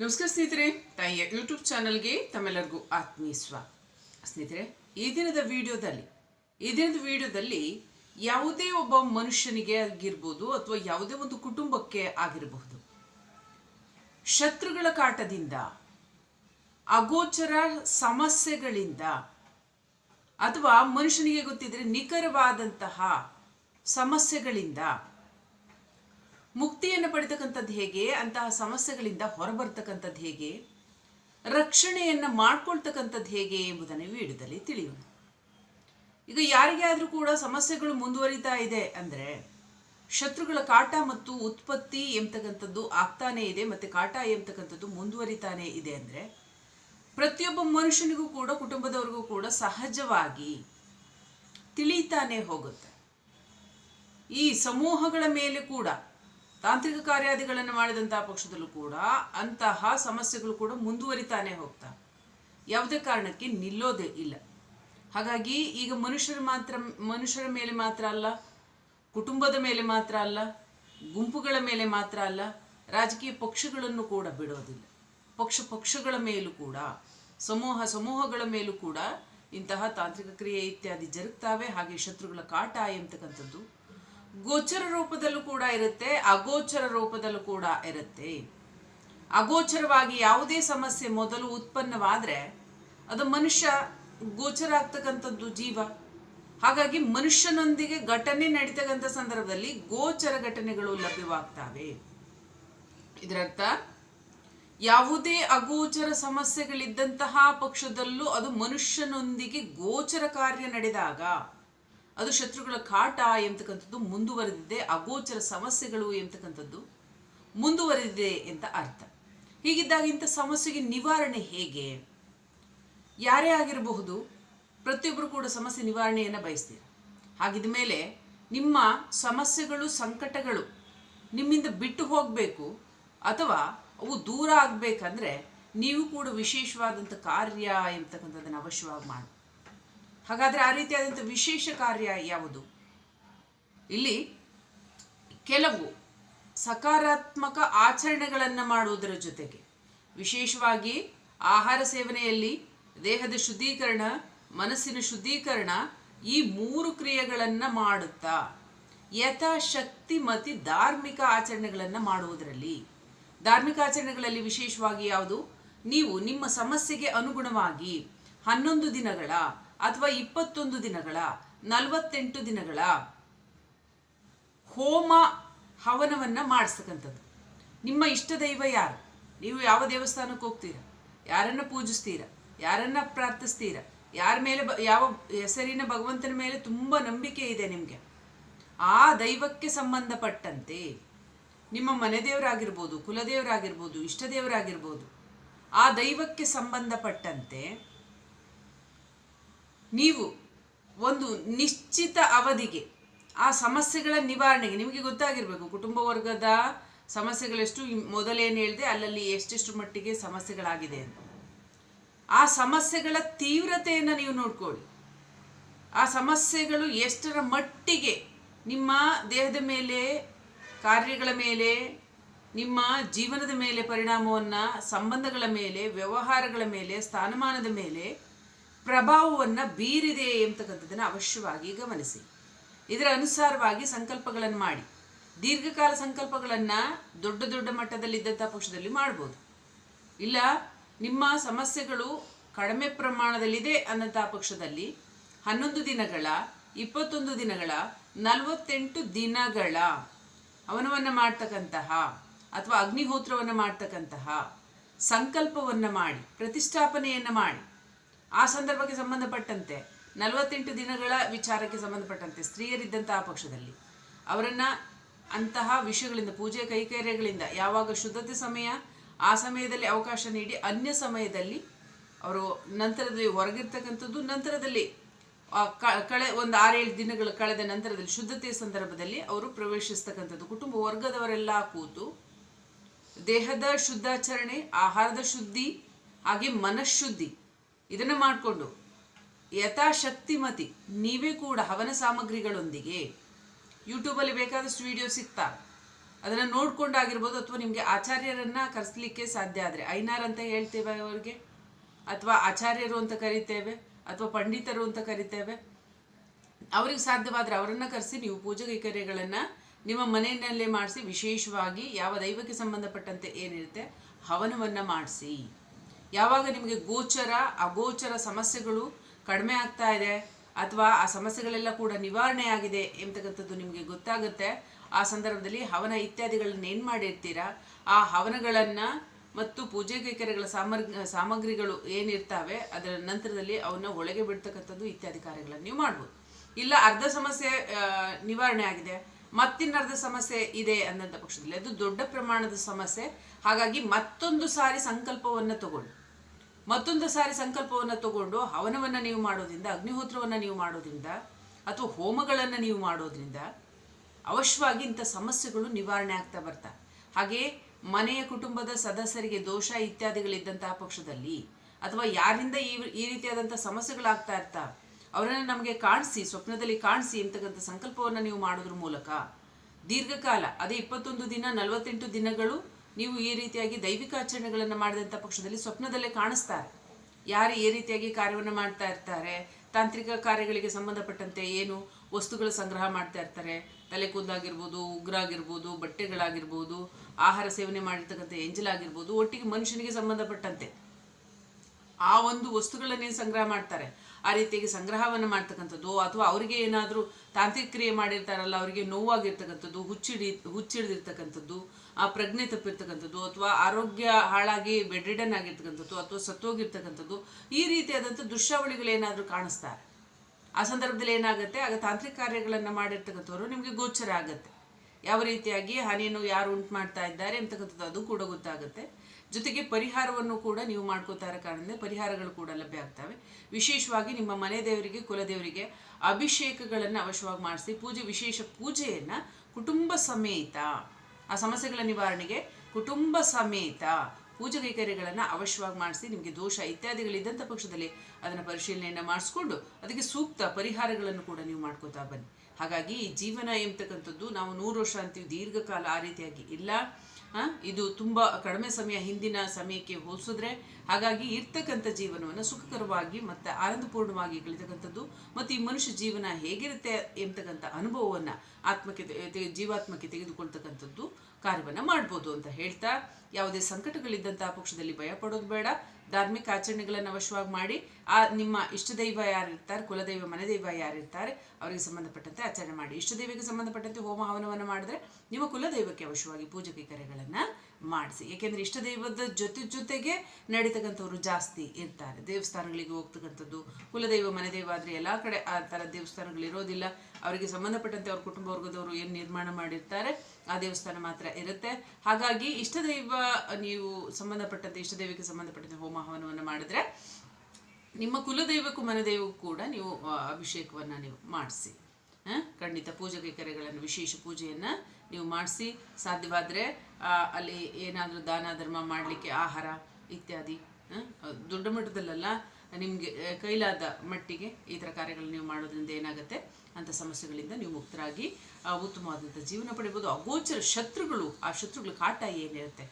ನಮಸ್ಕಾರ ಸ್ನೇಹಿತರೆ, ತಾಯಿಯ ಯೂಟ್ಯೂಬ್ ಚಾನಲ್ಗೆ ತಮ್ಮೆಲ್ಲರಿಗೂ ಆತ್ಮೀಯ ಸ್ವಾಗತ ಸ್ನೇಹಿತರೆ, ಈ ದಿನದ ವಿಡಿಯೋದಲ್ಲಿ, ಈ ದಿನದ ವಿಡಿಯೋದಲ್ಲಿ ಯಾವುದೇ ಒಬ್ಬ ಮನುಷ್ಯನಿಗೆ ಆಗಿರ್ಬೋದು ಅಥವಾ ಯಾವುದೇ ಒಂದು ಕುಟುಂಬಕ್ಕೆ ಆಗಿರಬಹುದು. ಶತ್ರುಗಳ ಕಾಟದಿಂದ, ಅಗೋಚರ ಸಮಸ್ಯೆಗಳಿಂದ, ಅಥವಾ ಮನುಷ್ಯನಿಗೆ ಗೊತ್ತಿದ್ರೆ ನಿಖರವಾದಂತಹ ಸಮಸ್ಯೆಗಳಿಂದ ಮುಕ್ತಿಯನ್ನು ಪಡೆತಕ್ಕಂಥದ್ದು ಹೇಗೆ? ಅಂತಹ ಸಮಸ್ಯೆಗಳಿಂದ ಹೊರಬರ್ತಕ್ಕಂಥದ್ದು ಹೇಗೆ? ರಕ್ಷಣೆಯನ್ನು ಮಾಡ್ಕೊಳ್ತಕ್ಕಂಥದ್ದು ಹೇಗೆ ಎಂಬುದನ್ನು ವೀಡಿಯೋದಲ್ಲಿ ತಿಳಿಯೋಣ. ಈಗ ಯಾರಿಗೆ ಆದರೂ ಕೂಡ ಸಮಸ್ಯೆಗಳು ಮುಂದುವರಿತಾ ಇದೆ ಅಂದರೆ ಶತ್ರುಗಳ ಕಾಟ ಮತ್ತು ಉತ್ಪತ್ತಿ ಎಂಬತಕ್ಕಂಥದ್ದು ಆಗ್ತಾನೇ ಇದೆ ಮತ್ತು ಕಾಟ ಎಂಬತಕ್ಕಂಥದ್ದು ಮುಂದುವರಿತಾನೆ ಇದೆ ಅಂದರೆ ಪ್ರತಿಯೊಬ್ಬ ಮನುಷ್ಯನಿಗೂ ಕೂಡ ಕುಟುಂಬದವರಿಗೂ ಕೂಡ ಸಹಜವಾಗಿ ತಿಳಿತಾನೆ ಹೋಗುತ್ತೆ. ಈ ಸಮೂಹಗಳ ಮೇಲೆ ಕೂಡ ತಾಂತ್ರಿಕ ಕಾರ್ಯಾದಿಗಳನ್ನು ಮಾಡಿದಂತಹ ಪಕ್ಷದಲ್ಲೂ ಕೂಡ ಅಂತಹ ಸಮಸ್ಯೆಗಳು ಕೂಡ ಮುಂದುವರಿತಾನೆ ಹೋಗ್ತಾ. ಯಾವುದೇ ಕಾರಣಕ್ಕೆ ನಿಲ್ಲೋದೇ ಇಲ್ಲ. ಹಾಗಾಗಿ ಈಗ ಮನುಷ್ಯರ ಮಾತ್ರ, ಮನುಷ್ಯರ ಮೇಲೆ ಮಾತ್ರ ಅಲ್ಲ, ಕುಟುಂಬದ ಮೇಲೆ ಮಾತ್ರ ಅಲ್ಲ, ಗುಂಪುಗಳ ಮೇಲೆ ಮಾತ್ರ ಅಲ್ಲ, ರಾಜಕೀಯ ಪಕ್ಷಗಳನ್ನು ಕೂಡ ಬಿಡೋದಿಲ್ಲ. ಪಕ್ಷ ಪಕ್ಷಗಳ ಮೇಲೂ ಕೂಡ, ಸಮೂಹ ಸಮೂಹಗಳ ಮೇಲೂ ಕೂಡ ಇಂತಹ ತಾಂತ್ರಿಕ ಕ್ರಿಯೆ ಇತ್ಯಾದಿ ಜರುಗ್ತಾವೆ. ಹಾಗೆ ಶತ್ರುಗಳ ಕಾಟ ಎಂಬತಕ್ಕಂಥದ್ದು ಗೋಚರ ರೂಪದಲ್ಲೂ ಕೂಡ ಇರುತ್ತೆ, ಅಗೋಚರ ರೂಪದಲ್ಲೂ ಕೂಡ ಇರುತ್ತೆ. ಅಗೋಚರವಾಗಿ ಯಾವುದೇ ಸಮಸ್ಯೆ ಮೊದಲು ಉತ್ಪನ್ನವಾದರೆ ಅದು ಮನುಷ್ಯ ಗೋಚರ ಆಗ್ತಕ್ಕಂಥದ್ದು ಜೀವ. ಹಾಗಾಗಿ ಮನುಷ್ಯನೊಂದಿಗೆ ಘಟನೆ ನಡೀತಕ್ಕಂಥ ಸಂದರ್ಭದಲ್ಲಿ ಗೋಚರ ಘಟನೆಗಳು ಲಭ್ಯವಾಗ್ತವೆ. ಇದರರ್ಥ, ಯಾವುದೇ ಅಗೋಚರ ಸಮಸ್ಯೆಗಳಿದ್ದಂತಹ ಪಕ್ಷದಲ್ಲೂ ಅದು ಮನುಷ್ಯನೊಂದಿಗೆ ಗೋಚರ ಕಾರ್ಯ ನಡೆದಾಗ ಅದು ಶತ್ರುಗಳ ಕಾಟ ಎಂತಕ್ಕಂಥದ್ದು ಮುಂದುವರೆದಿದೆ, ಅಗೋಚರ ಸಮಸ್ಯೆಗಳು ಎಂತಕ್ಕಂಥದ್ದು ಮುಂದುವರೆದಿದೆ ಅಂತ ಅರ್ಥ. ಹೀಗಿದ್ದಾಗ ಇಂಥ ಸಮಸ್ಯೆಗೆ ನಿವಾರಣೆ ಹೇಗೆ? ಯಾರೇ ಆಗಿರಬಹುದು, ಪ್ರತಿಯೊಬ್ಬರು ಕೂಡ ಸಮಸ್ಯೆ ನಿವಾರಣೆಯನ್ನು ಬಯಸ್ತೀರ. ಹಾಗಿದ ಮೇಲೆ ನಿಮ್ಮ ಸಮಸ್ಯೆಗಳು, ಸಂಕಟಗಳು ನಿಮ್ಮಿಂದ ಬಿಟ್ಟು ಹೋಗಬೇಕು ಅಥವಾ ಅವು ದೂರ ಆಗಬೇಕಂದ್ರೆ ನೀವು ಕೂಡ ವಿಶೇಷವಾದಂಥ ಕಾರ್ಯ ಎಂತಕ್ಕಂಥದ್ದನ್ನು ಅವಶ್ಯವಾಗಿ ಮಾಡಿ. ಹಾಗಾದರೆ ಆ ರೀತಿಯಾದಂಥ ವಿಶೇಷ ಕಾರ್ಯ ಯಾವುದು? ಇಲ್ಲಿ ಕೆಲವು ಸಕಾರಾತ್ಮಕ ಆಚರಣೆಗಳನ್ನು ಮಾಡುವುದರ ಜೊತೆಗೆ ವಿಶೇಷವಾಗಿ ಆಹಾರ ಸೇವನೆಯಲ್ಲಿ ದೇಹದ ಶುದ್ಧೀಕರಣ, ಮನಸ್ಸಿನ ಶುದ್ಧೀಕರಣ ಈ ಮೂರು ಕ್ರಿಯೆಗಳನ್ನು ಮಾಡುತ್ತಾ? ಯಥಾಶಕ್ತಿ ಮತಿ ಧಾರ್ಮಿಕ ಆಚರಣೆಗಳನ್ನು ಮಾಡುವುದರಲ್ಲಿ. ಧಾರ್ಮಿಕ ಆಚರಣೆಗಳಲ್ಲಿ ವಿಶೇಷವಾಗಿ ಯಾವುದು? ನೀವು ನಿಮ್ಮ ಸಮಸ್ಯೆಗೆ ಅನುಗುಣವಾಗಿ ಹನ್ನೊಂದು ದಿನಗಳ ಅಥವಾ ಇಪ್ಪತ್ತೊಂದು ದಿನಗಳ, ನಲವತ್ತೆಂಟು ದಿನಗಳ ಹೋಮ ಹವನವನ್ನು ಮಾಡಿಸ್ತಕ್ಕಂಥದ್ದು ನಿಮ್ಮ ಇಷ್ಟ ದೈವ ಯಾರು? ನೀವು ಯಾವ ದೇವಸ್ಥಾನಕ್ಕೆ ಹೋಗ್ತೀರಾ? ಯಾರನ್ನು ಪೂಜಿಸ್ತೀರಾ? ಯಾರನ್ನು ಪ್ರಾರ್ಥಿಸ್ತೀರಾ? ಯಾರ ಮೇಲೆ ಬ, ಯಾವ ಹೆಸರಿನ ಭಗವಂತನ ಮೇಲೆ ತುಂಬ ನಂಬಿಕೆ ಇದೆ ನಿಮಗೆ. ಆ ದೈವಕ್ಕೆ ಸಂಬಂಧಪಟ್ಟಂತೆ ನಿಮ್ಮ ಮನೆ ದೇವರಾಗಿರ್ಬೋದು ಕುಲದೇವರಾಗಿರ್ಬೋದು ಇಷ್ಟ ದೇವರಾಗಿರ್ಬೋದು ಆ ದೈವಕ್ಕೆ ಸಂಬಂಧಪಟ್ಟಂತೆ ನೀವು ಒಂದು ನಿಶ್ಚಿತ ಅವಧಿಗೆ ಆ ಸಮಸ್ಯೆಗಳ ನಿವಾರಣೆಗೆ, ನಿಮಗೆ ಗೊತ್ತಾಗಿರಬೇಕು, ಕುಟುಂಬ ವರ್ಗದ ಸಮಸ್ಯೆಗಳೆಷ್ಟು ಮೊದಲೇನು ಹೇಳಿದೆ, ಅಲ್ಲಲ್ಲಿ ಎಷ್ಟೆಷ್ಟು ಮಟ್ಟಿಗೆ ಸಮಸ್ಯೆಗಳಾಗಿದೆ ಅಂತ. ಆ ಸಮಸ್ಯೆಗಳ ತೀವ್ರತೆಯನ್ನು ನೀವು ನೋಡ್ಕೊಳ್ಳಿ. ಆ ಸಮಸ್ಯೆಗಳು ಎಷ್ಟರ ಮಟ್ಟಿಗೆ ನಿಮ್ಮ ದೇಹದ ಮೇಲೆ, ಕಾರ್ಯಗಳ ಮೇಲೆ, ನಿಮ್ಮ ಜೀವನದ ಮೇಲೆ ಪರಿಣಾಮವನ್ನು, ಸಂಬಂಧಗಳ ಮೇಲೆ, ವ್ಯವಹಾರಗಳ ಮೇಲೆ, ಸ್ಥಾನಮಾನದ ಮೇಲೆ ಪ್ರಭಾವವನ್ನು ಬೀರಿದೆ ಎಂಬತಕ್ಕಂಥದ್ದನ್ನು ಅವಶ್ಯವಾಗಿ ಗಮನಿಸಿ. ಇದರ ಅನುಸಾರವಾಗಿ ಸಂಕಲ್ಪಗಳನ್ನು ಮಾಡಿ. ದೀರ್ಘಕಾಲ ಸಂಕಲ್ಪಗಳನ್ನು ದೊಡ್ಡ ದೊಡ್ಡ ಮಟ್ಟದಲ್ಲಿದ್ದಂಥ ಪಕ್ಷದಲ್ಲಿ ಮಾಡ್ಬೋದು. ಇಲ್ಲ, ನಿಮ್ಮ ಸಮಸ್ಯೆಗಳು ಕಡಿಮೆ ಪ್ರಮಾಣದಲ್ಲಿದೆ ಅನ್ನಂಥ ಪಕ್ಷದಲ್ಲಿ ಹನ್ನೊಂದು ದಿನಗಳ, ಇಪ್ಪತ್ತೊಂದು ದಿನಗಳ, ನಲವತ್ತೆಂಟು ದಿನಗಳ ಅವನವನ್ನು ಮಾಡ್ತಕ್ಕಂತಹ ಅಥವಾ ಅಗ್ನಿಹೋತ್ರವನ್ನು ಮಾಡ್ತಕ್ಕಂತಹ ಸಂಕಲ್ಪವನ್ನು ಮಾಡಿ, ಪ್ರತಿಷ್ಠಾಪನೆಯನ್ನು ಮಾಡಿ. ಆ ಸಂದರ್ಭಕ್ಕೆ ಸಂಬಂಧಪಟ್ಟಂತೆ ನಲವತ್ತೆಂಟು ದಿನಗಳ ವಿಚಾರಕ್ಕೆ ಸಂಬಂಧಪಟ್ಟಂತೆ ಸ್ತ್ರೀಯರಿದ್ದಂತಹ ಪಕ್ಷದಲ್ಲಿ. ಅವರನ್ನು ಅಂತಹ ವಿಷಯಗಳಿಂದ, ಪೂಜೆ ಕೈಕಾರ್ಯಗಳಿಂದ ಯಾವಾಗ ಶುದ್ಧತೆ ಸಮಯ, ಆ ಸಮಯದಲ್ಲಿ ಅವಕಾಶ ನೀಡಿ ಅನ್ಯ ಸಮಯದಲ್ಲಿ ಅವರು ನಂತರದಲ್ಲಿ ಹೊರಗಿರ್ತಕ್ಕಂಥದ್ದು, ನಂತರದಲ್ಲಿ ಕಳೆ, ಒಂದು ಆರೇಳು ದಿನಗಳು ಕಳೆದ ನಂತರದಲ್ಲಿ ಶುದ್ಧತೆಯ ಸಂದರ್ಭದಲ್ಲಿ ಅವರು ಪ್ರವೇಶಿಸ್ತಕ್ಕಂಥದ್ದು. ಕುಟುಂಬ ವರ್ಗದವರೆಲ್ಲ ಕೂತು ದೇಹದ ಶುದ್ಧಾಚರಣೆ, ಆಹಾರದ ಶುದ್ಧಿ, ಹಾಗೆ ಮನಃಶುದ್ಧಿ ಇದನ್ನು ಮಾಡಿಕೊಂಡು ಯಥಾಶಕ್ತಿಮತಿ ನೀವೇ ಕೂಡ ಹವನ ಸಾಮಗ್ರಿಗಳೊಂದಿಗೆ ಯೂಟ್ಯೂಬಲ್ಲಿ ಬೇಕಾದಷ್ಟು ವಿಡಿಯೋ ಸಿಗ್ತಾ. ಅದನ್ನು ನೋಡ್ಕೊಂಡಾಗಿರ್ಬೋದು ಅಥವಾ ನಿಮಗೆ ಆಚಾರ್ಯರನ್ನ ಕರೆಸ್ಲಿಕ್ಕೆ ಸಾಧ್ಯ ಆದರೆ. ಐನಾರ್ ಅಂತ ಹೇಳ್ತೇವೆ ಅವ್ರಿಗೆ. ಅಥವಾ ಆಚಾರ್ಯರು ಅಂತ ಕರಿತೇವೆ, ಅಥವಾ ಪಂಡಿತರು ಅಂತ ಕರಿತೇವೆ. ಅವ್ರಿಗೆ ಸಾಧ್ಯವಾದರೆ ಅವರನ್ನು ಕರೆಸಿ ನೀವು ಪೂಜೆ ಕೈಕರ್ಯಗಳನ್ನು ನಿಮ್ಮ ಮನೆಯಲ್ಲೇ ಮಾಡಿಸಿ, ವಿಶೇಷವಾಗಿ ಯಾವ ದೈವಕ್ಕೆ ಸಂಬಂಧಪಟ್ಟಂತೆ ಏನಿರುತ್ತೆ ಹವನವನ್ನು ಮಾಡಿಸಿ. ಯಾವಾಗ ನಿಮಗೆ ಗೋಚರ, ಅಗೋಚರ ಸಮಸ್ಯೆಗಳು ಕಡಿಮೆ ಆಗ್ತಾ ಇದೆ ಅಥವಾ ಆ ಸಮಸ್ಯೆಗಳೆಲ್ಲ ಕೂಡ ನಿವಾರಣೆ ಆಗಿದೆ ಎಂಬತಕ್ಕಂಥದ್ದು ನಿಮಗೆ ಗೊತ್ತಾಗುತ್ತೆ, ಆ ಸಂದರ್ಭದಲ್ಲಿ ಹವನ ಇತ್ಯಾದಿಗಳನ್ನ ಏನು ಮಾಡಿರ್ತೀರಾ? ಆ ಹವನಗಳನ್ನು ಮತ್ತು ಪೂಜೆ ಕೈಕರ್ಯಗಳ ಸಾಮರ್ ಸಾಮಗ್ರಿಗಳು ಏನಿರ್ತಾವೆ, ಅದರ ನಂತರದಲ್ಲಿ ಅವನ್ನ ಒಳಗೆ ಬಿಡ್ತಕ್ಕಂಥದ್ದು ಇತ್ಯಾದಿ ಕಾರ್ಯಗಳನ್ನು ನೀವು ಮಾಡ್ಬೋದು. ಇಲ್ಲ ಅರ್ಧ ಸಮಸ್ಯೆ ನಿವಾರಣೆ ಆಗಿದೆ ಮತ್ತಿನ್ನರ್ಧ ಸಮಸ್ಯೆ ಇದೆ ಅಂದಂಥ ಪಕ್ಷದಲ್ಲಿ, ಅದು ದೊಡ್ಡ ಪ್ರಮಾಣದ ಸಮಸ್ಯೆ, ಹಾಗಾಗಿ ಮತ್ತೊಂದು ಸಾರಿ ಸಂಕಲ್ಪವನ್ನು ತಗೊಳ್ಳಿ. ಮತ್ತೊಂದು ಸಾರಿ ಸಂಕಲ್ಪವನ್ನು ತಗೊಂಡು ಹವನವನ್ನು ನೀವು ಮಾಡೋದ್ರಿಂದ, ಅಗ್ನಿಹೋತ್ರವನ್ನು ನೀವು ಮಾಡೋದ್ರಿಂದ, ಅಥವಾ ಹೋಮಗಳನ್ನು ನೀವು ಮಾಡೋದ್ರಿಂದ ಅವಶ್ಯವಾಗಿ ಇಂಥ ಸಮಸ್ಯೆಗಳು ನಿವಾರಣೆ ಆಗ್ತಾ ಬರ್ತಾ. ಹಾಗೆ ಮನೆಯ ಕುಟುಂಬದ ಸದಸ್ಯರಿಗೆ ದೋಷ ಇತ್ಯಾದಿಗಳಿದ್ದಂತಹ ಪಕ್ಷದಲ್ಲಿ ಅಥವಾ ಯಾರಿಂದ ಈ ಈ ರೀತಿಯಾದಂಥ ಸಮಸ್ಯೆಗಳಾಗ್ತಾ ಇರ್ತಾ, ಅವರನ್ನು ನಮಗೆ ಕಾಣಿಸಿ, ಸ್ವಪ್ನದಲ್ಲಿ ಕಾಣಿಸಿ ಅಂತಕ್ಕಂಥ ಸಂಕಲ್ಪವನ್ನು ನೀವು ಮಾಡೋದ್ರ ಮೂಲಕ ದೀರ್ಘಕಾಲ, ಅದೇ ಇಪ್ಪತ್ತೊಂದು ದಿನ, ನಲವತ್ತೆಂಟು ದಿನಗಳು ನೀವು ಈ ರೀತಿಯಾಗಿ ದೈವಿಕ ಆಚರಣೆಗಳನ್ನು ಮಾಡಿದಂಥ ಪಕ್ಷದಲ್ಲಿ ಸ್ವಪ್ನದಲ್ಲೇ ಕಾಣಿಸ್ತಾರೆ. ಯಾರು ಈ ರೀತಿಯಾಗಿ ಕಾರ್ಯವನ್ನು ಮಾಡ್ತಾ ಇರ್ತಾರೆ, ತಾಂತ್ರಿಕ ಕಾರ್ಯಗಳಿಗೆ ಸಂಬಂಧಪಟ್ಟಂತೆ ಏನು ವಸ್ತುಗಳ ಸಂಗ್ರಹ ಮಾಡ್ತಾ ಇರ್ತಾರೆ, ತಲೆ ಕೂದಲಾಗಿರ್ಬೋದು ಉಗ್ರ ಆಗಿರ್ಬೋದು ಬಟ್ಟೆಗಳಾಗಿರ್ಬೋದು, ಆಹಾರ ಸೇವನೆ ಮಾಡಿರ್ತಕ್ಕಂಥ ಎಂಜಲಾಗಿರ್ಬೋದು ಒಟ್ಟಿಗೆ ಮನುಷ್ಯನಿಗೆ ಸಂಬಂಧಪಟ್ಟಂತೆ ಆ ಒಂದು ವಸ್ತುಗಳನ್ನೇ ಸಂಗ್ರಹ ಮಾಡ್ತಾರೆ. ಆ ರೀತಿಯಾಗಿ ಸಂಗ್ರಹವನ್ನು ಮಾಡ್ತಕ್ಕಂಥದ್ದು, ಅಥವಾ ಅವರಿಗೆ ಏನಾದರೂ ತಾಂತ್ರಿಕ ಕ್ರಿಯೆ ಮಾಡಿರ್ತಾರಲ್ಲ, ಅವರಿಗೆ ನೋವಾಗಿರ್ತಕ್ಕಂಥದ್ದು, ಹುಚ್ಚಿಡಿ, ಹುಚ್ಚಿಡ್ದಿರ್ತಕ್ಕಂಥದ್ದು, ಆ ಪ್ರಜ್ಞೆ ತಪ್ಪಿರ್ತಕ್ಕಂಥದ್ದು, ಅಥವಾ ಆರೋಗ್ಯ ಹಾಳಾಗಿ ಬೆಡ್ ರಿಡನ್ ಆಗಿರ್ತಕ್ಕಂಥದ್ದು, ಅಥವಾ ಸತ್ತೋಗಿರ್ತಕ್ಕಂಥದ್ದು, ಈ ರೀತಿಯಾದಂಥ ದೃಶ್ಯಾವಳಿಗಳೇನಾದರೂ ಕಾಣಿಸ್ತಾರೆ. ಆ ಸಂದರ್ಭದಲ್ಲಿ ಏನಾಗುತ್ತೆ? ಆಗ ತಾಂತ್ರಿಕ ಕಾರ್ಯಗಳನ್ನು ಮಾಡಿರ್ತಕ್ಕಂಥವ್ರು ನಿಮಗೆ ಗೋಚರ ಆಗುತ್ತೆ. ಯಾವ ರೀತಿಯಾಗಿ ಹಾನಿಯನ್ನು ಯಾರು ಉಂಟು ಮಾಡ್ತಾ ಇದ್ದಾರೆ ಅಂತಕ್ಕಂಥದ್ದು ಅದು ಕೂಡ ಗೊತ್ತಾಗುತ್ತೆ. ಜೊತೆಗೆ ಪರಿಹಾರವನ್ನು ಕೂಡ ನೀವು ಮಾಡ್ಕೋತಾ ಇರೋ ಕಾರಣದಿಂದ ಪರಿಹಾರಗಳು ಕೂಡ ಲಭ್ಯ ಆಗ್ತವೆ. ವಿಶೇಷವಾಗಿ ನಿಮ್ಮ ಮನೆ ದೇವರಿಗೆ ಕುಲದೇವರಿಗೆ ಅಭಿಷೇಕಗಳನ್ನು ಅವಶ್ಯವಾಗಿ ಮಾಡಿಸಿ, ಪೂಜೆ, ವಿಶೇಷ ಪೂಜೆಯನ್ನು ಕುಟುಂಬ ಸಮೇತ, ಆ ಸಮಸ್ಯೆಗಳ ನಿವಾರಣೆಗೆ ಕುಟುಂಬ ಸಮೇತ ಪೂಜೆ ಕೈಕರ್ಯಗಳನ್ನು ಅವಶ್ಯವಾಗಿ ಮಾಡಿಸಿ, ನಿಮಗೆ ದೋಷ ಇತ್ಯಾದಿಗಳಿದ್ದಂಥ ಪಕ್ಷದಲ್ಲಿ ಅದನ್ನು ಪರಿಶೀಲನೆಯನ್ನು ಮಾಡಿಸ್ಕೊಂಡು ಅದಕ್ಕೆ ಸೂಕ್ತ ಪರಿಹಾರಗಳನ್ನು ಕೂಡ ನೀವು ಮಾಡ್ಕೋತಾ ಬನ್ನಿ. ಹಾಗಾಗಿ ಜೀವನ ಎಂಬತಕ್ಕಂಥದ್ದು ನಾವು ನೂರು ವರ್ಷ ಅಂತೀವಿ, ದೀರ್ಘಕಾಲ ಆ ರೀತಿಯಾಗಿ ಇಲ್ಲ. ಇದು ತುಂಬ ಕಡಿಮೆ ಸಮಯ ಹಿಂದಿನ ಸಮಯಕ್ಕೆ ಹೋಲಿಸಿದ್ರೆ ಹಾಗಾಗಿ ಇರ್ತಕ್ಕಂಥ ಜೀವನವನ್ನು ಸುಖಕರವಾಗಿ ಮತ್ತು ಆನಂದಪೂರ್ಣವಾಗಿ ಕಳಿತಕ್ಕಂಥದ್ದು ಮತ್ತು ಈ ಮನುಷ್ಯ ಜೀವನ ಹೇಗಿರುತ್ತೆ ಎಂಬತಕ್ಕಂಥ ಅನುಭವವನ್ನು ಆತ್ಮಕ್ಕೆ ಜೀವಾತ್ಮಕ್ಕೆ ತೆಗೆದುಕೊಳ್ತಕ್ಕಂಥದ್ದು ಕಾರ್ಯವನ್ನು ಮಾಡ್ಬೋದು ಅಂತ ಹೇಳ್ತಾ, ಯಾವುದೇ ಸಂಕಟಗಳಿದ್ದಂಥ ಪಕ್ಷದಲ್ಲಿ ಭಯ ಬೇಡ. ಧಾರ್ಮಿಕ ಆಚರಣೆಗಳನ್ನು ಅವಶ್ಯವಾಗಿ ಮಾಡಿ, ಆ ನಿಮ್ಮ ಇಷ್ಟ ದೈವ ಯಾರಿರ್ತಾರೆ, ಕುಲದೈವ, ಮನೆದೈವ ಯಾರಿರ್ತಾರೆ, ಅವರಿಗೆ ಸಂಬಂಧಪಟ್ಟಂತೆ ಆಚರಣೆ ಮಾಡಿ. ಇಷ್ಟ ದೈವಕ್ಕೆ ಸಂಬಂಧಪಟ್ಟಂತೆ ಹೋಮ ಹವನವನ್ನು ಮಾಡಿದ್ರೆ, ನಿಮ್ಮ ಕುಲದೈವಕ್ಕೆ ಅವಶ್ಯವಾಗಿ ಪೂಜೆ ಕೈಕರ್ಯಗಳನ್ನು ಮಾಡಿಸಿ. ಏಕೆಂದರೆ ಇಷ್ಟದೈವದ ಜೊತೆ ಜೊತೆಗೆ ನಡೀತಕ್ಕಂಥವ್ರು ಜಾಸ್ತಿ ಇರ್ತಾರೆ. ದೇವಸ್ಥಾನಗಳಿಗೆ ಹೋಗ್ತಕ್ಕಂಥದ್ದು, ಕುಲದೈವ, ಮನೆದೈವ ಆದರೆ ಎಲ್ಲ ಕಡೆ ಆ ಥರ ದೇವಸ್ಥಾನಗಳಿರೋದಿಲ್ಲ ಅವರಿಗೆ ಸಂಬಂಧಪಟ್ಟಂತೆ ಅವ್ರ ಕುಟುಂಬ ವರ್ಗದವರು ಏನು ನಿರ್ಮಾಣ ಮಾಡಿರ್ತಾರೆ, ಆ ದೇವಸ್ಥಾನ ಮಾತ್ರ ಇರುತ್ತೆ. ಹಾಗಾಗಿ ಇಷ್ಟ ದೈವ ನೀವು ಸಂಬಂಧಪಟ್ಟಂತೆ ಇಷ್ಟದೈವಕ್ಕೆ ಸಂಬಂಧಪಟ್ಟಂತೆ ಹೋಮ ಹವನವನ್ನು ಮಾಡಿದ್ರೆ ನಿಮ್ಮ ಕುಲದೈವಕ್ಕೂ ಮನೆದೈವಕ್ಕೂ ಕೂಡ ನೀವು ಅಭಿಷೇಕವನ್ನು ನೀವು ಮಾಡಿಸಿ. ಖಂಡಿತ ಪೂಜೆ ಕೈಕರ್ಯಗಳನ್ನು, ವಿಶೇಷ ಪೂಜೆಯನ್ನು ನೀವು ಮಾಡಿಸಿ ಸಾಧ್ಯವಾದರೆ ಅಲ್ಲಿ ಏನಾದರೂ ದಾನ ಧರ್ಮ ಮಾಡಲಿಕ್ಕೆ ಆಹಾರ ಇತ್ಯಾದಿ ದೊಡ್ಡ ಮಟ್ಟದಲ್ಲೆಲ್ಲ, ನಿಮಗೆ ಕೈಲಾದ ಮಟ್ಟಿಗೆ ಈ ಥರ ಕಾರ್ಯಗಳನ್ನು ನೀವು ಮಾಡೋದ್ರಿಂದ ಏನಾಗುತ್ತೆ? ಅಂಥ ಸಮಸ್ಯೆಗಳಿಂದ ನೀವು ಮುಕ್ತರಾಗಿ ಉತ್ತಮವಾದಂಥ ಜೀವನ ಪಡಿಬೋದು ಅಗೋಚರ ಶತ್ರುಗಳು, ಆ ಶತ್ರುಗಳ ಕಾಟ ಏನಿರುತ್ತೆ?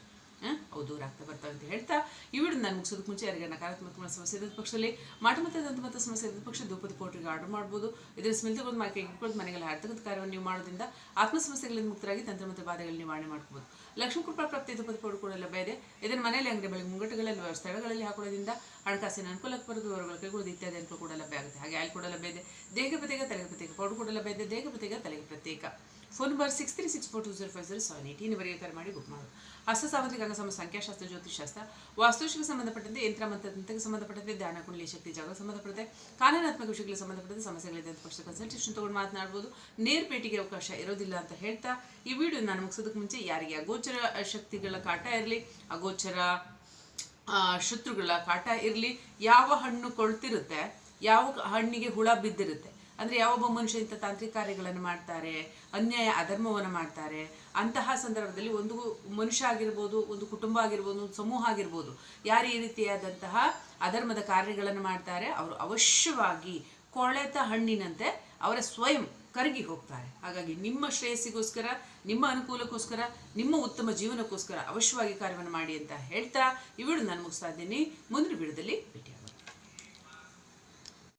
ಅವು ದೂರ ಆಗ್ತಾ ಬರ್ತವೆ ಅಂತ ಹೇಳ್ತಾ. ಈ ವಿಡಿಯೋ ನಾನು ಮುಗಿಸೋದಕ್ಕೆ ಮುಂಚೆ ಯಾರಿಗೆ ನಕಾರಾತ್ಮಕ ಸಮಸ್ಯೆ ಇದ್ದ ಪಕ್ಷದಲ್ಲಿ ಮಾಟ ಮತ್ತು ದಂತಮತ್ತ ಸಮಸ್ಯೆ ಇದ್ದ ಪಕ್ಷ ಧೂಪದ ಪೌಡ್ರಿಗೆ ಆರ್ಡರ್ ಮಾಡ್ಬೋದು. ಇದರ ಸ್ಮೆಲ್ ತಗೊಂಡು ಮಾಕೆ ಇಟ್ಕೊಂಡು ಮನೆಗೆಲ್ಲ ಕಾರ್ಯವನ್ನು ನೀವು ಮಾಡೋದ್ರಿಂದ ಆತ್ಮ ಸಮಸ್ಯೆಗಳಿಂದ ಮುಕ್ತರಾಗಿ ತಂತ್ರ ಮತ್ತು ಬಾಧೆಗಳನ್ನು ನಿವಾರಣೆ ಮಾಡ್ಬೋದು. ಲಕ್ಷ್ಮೀ ಕೃಪಾ ಪ್ರಾಪ್ತಿ ಧೂಪದ ಪೌಡರ್ ಕೂಡ ಲಭ್ಯ ಇದೆ. ಇದನ್ನು ಮನೆಯಲ್ಲಿ ಅಂಗಡಿ ಬೆಳಗ್ಗೆ ಮುಂಗಟ್ಟುಗಳಲ್ಲಿ ಸ್ಥಳಗಳಲ್ಲಿ ಹಾಕೊಳ್ಳೋದ್ರಿಂದ ಹಣಕಾಸಿನ ಅನುಕೂಲಕ್ಕೆ ಬರೋದು ವಿವರಗಳು ಕೈಗೊಳ್ಳೋದು ಇತ್ಯಾದಿ ಅನುಕೂಲ ಕೂಡ ಲಭ್ಯ ಆಗುತ್ತೆ. ಹಾಗೆ ಆಯ್ಲ್ ಕೂಡ ಲಭ್ಯ ಇದೆ. ದೇಹ ಪ್ರತ್ಯೇಕ ತಲೆಗೆ ಪ್ರತ್ಯೇಕ ಪೌಡರ್ ಕೂಡ ಲಭ್ಯ ಇದೆ. ದೇಹ ಪ್ರತ್ಯೇಕ, ತಲೆಗೆ ಪ್ರತ್ಯೇಕ. Phone number six three six four two zero five zero seven eight ಇನ್ನವರೆಗೆ ಕರೆ ಮಾಡಿ ಬುಕ್ ಮಾಡೋದು ಹಸ್ತ ಸಾಮಂತ್ರಿಕ ಅಂಗಸಮ ಸಂಖ್ಯಾಶಾಸ್ತ್ರ ಜ್ಯೋತಿಷಾಸ್ತ್ರ ವಾಸ್ತುಶಿಕ ಸಂಬಂಧಪಟ್ಟಂತೆ, ಯಂತ್ರ ಮಂತ್ರಕ್ಕೆ ಸಂಬಂಧಪಟ್ಟಂತೆ, ಧ್ಯಾನ, ಕುಂಡಲಿ, ಶಕ್ತಿ, ಜಾಗ ಸಂಬಂಧಪಟ್ಟಂತೆ, ಕಾನೂನಾತ್ಮಕ ವಿಷಯಗಳಿಗೆ ಸಂಬಂಧಪಟ್ಟಂತೆ, ಸಮಸ್ಯೆಗಳಿದೆ ಅಂತ ಪಕ್ಷ ಕನ್ಸಲ್ಟೇಷನ್ ತೊಗೊಂಡು ಮಾತನಾಡ್ಬೋದು. ನೇರ ಭೇಟಿಗೆ ಅವಕಾಶ ಇರೋದಿಲ್ಲ ಅಂತ ಹೇಳ್ತಾ ಈ ವಿಡಿಯೋ ನಾನು ಮುಗಿಸೋದಕ್ಕೆ ಮುಂಚೆ, ಯಾರಿಗೆ ಅಗೋಚರ ಶಕ್ತಿಗಳ ಕಾಟ ಇರಲಿ, ಅಗೋಚರ ಶತ್ರುಗಳ ಕಾಟ ಇರಲಿ, ಯಾವ ಹಣ್ಣು ಕೊಳ್ತಿರುತ್ತೆ, ಯಾವ ಹಣ್ಣಿಗೆ ಹುಳ ಬಿದ್ದಿರುತ್ತೆ. ಅಂದರೆ ಯಾವೊಬ್ಬ ಮನುಷ್ಯ ಇಂಥ ತಾಂತ್ರಿಕ ಕಾರ್ಯಗಳನ್ನು ಮಾಡ್ತಾರೆ, ಅನ್ಯಾಯ ಅಧರ್ಮವನ್ನು ಮಾಡ್ತಾರೆ, ಅಂತಹ ಸಂದರ್ಭದಲ್ಲಿ ಒಂದು ಮನುಷ್ಯ ಆಗಿರ್ಬೋದು, ಒಂದು ಕುಟುಂಬ ಆಗಿರ್ಬೋದು, ಒಂದು ಸಮೂಹ ಆಗಿರ್ಬೋದು, ಯಾರು ಈ ರೀತಿಯಾದಂತಹ ಅಧರ್ಮದ ಕಾರ್ಯಗಳನ್ನು ಮಾಡ್ತಾರೆ, ಅವರು ಅವಶ್ಯವಾಗಿ ಕೊಳೆತ ಹಣ್ಣಿನಂತೆ ಅವರ ಸ್ವಯಂ ಕರಗಿ ಹೋಗ್ತಾರೆ. ಹಾಗಾಗಿ ನಿಮ್ಮ ಶ್ರೇಯಸ್ಸಿಗೋಸ್ಕರ, ನಿಮ್ಮ ಅನುಕೂಲಕ್ಕೋಸ್ಕರ, ನಿಮ್ಮ ಉತ್ತಮ ಜೀವನಕ್ಕೋಸ್ಕರ ಅವಶ್ಯವಾಗಿ ಕಾರ್ಯವನ್ನು ಮಾಡಿ ಅಂತ ಹೇಳ್ತಾ ಈ ವಿಡಿಯೋ ನಾನು ಮುಗಿಸ್ತಾ ಇದ್ದೀನಿ. ಮುಂದಿನ ವಿಡಿಯೋದಲ್ಲಿ ಭೇಟಿಯಾಗೋಣ.